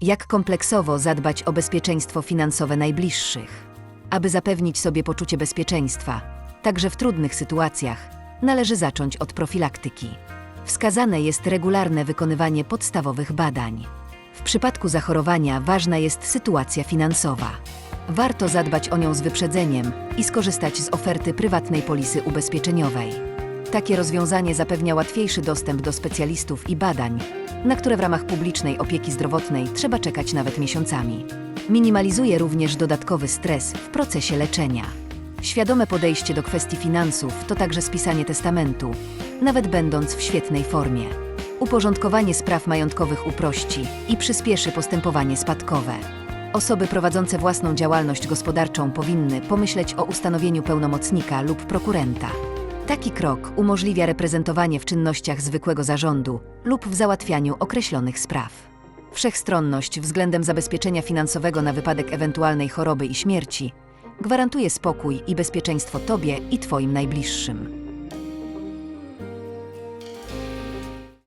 Jak kompleksowo zadbać o bezpieczeństwo finansowe najbliższych? Aby zapewnić sobie poczucie bezpieczeństwa, także w trudnych sytuacjach, należy zacząć od profilaktyki. Wskazane jest regularne wykonywanie podstawowych badań. W przypadku zachorowania ważna jest sytuacja finansowa. Warto zadbać o nią z wyprzedzeniem i skorzystać z oferty prywatnej polisy ubezpieczeniowej. Takie rozwiązanie zapewnia łatwiejszy dostęp do specjalistów i badań, na które w ramach publicznej opieki zdrowotnej trzeba czekać nawet miesiącami. Minimalizuje również dodatkowy stres w procesie leczenia. Świadome podejście do kwestii finansów to także spisanie testamentu, nawet będąc w świetnej formie. Uporządkowanie spraw majątkowych uprości i przyspieszy postępowanie spadkowe. Osoby prowadzące własną działalność gospodarczą powinny pomyśleć o ustanowieniu pełnomocnika lub prokurenta. Taki krok umożliwia reprezentowanie w czynnościach zwykłego zarządu lub w załatwianiu określonych spraw. Wszechstronność względem zabezpieczenia finansowego na wypadek ewentualnej choroby i śmierci gwarantuje spokój i bezpieczeństwo Tobie i Twoim najbliższym.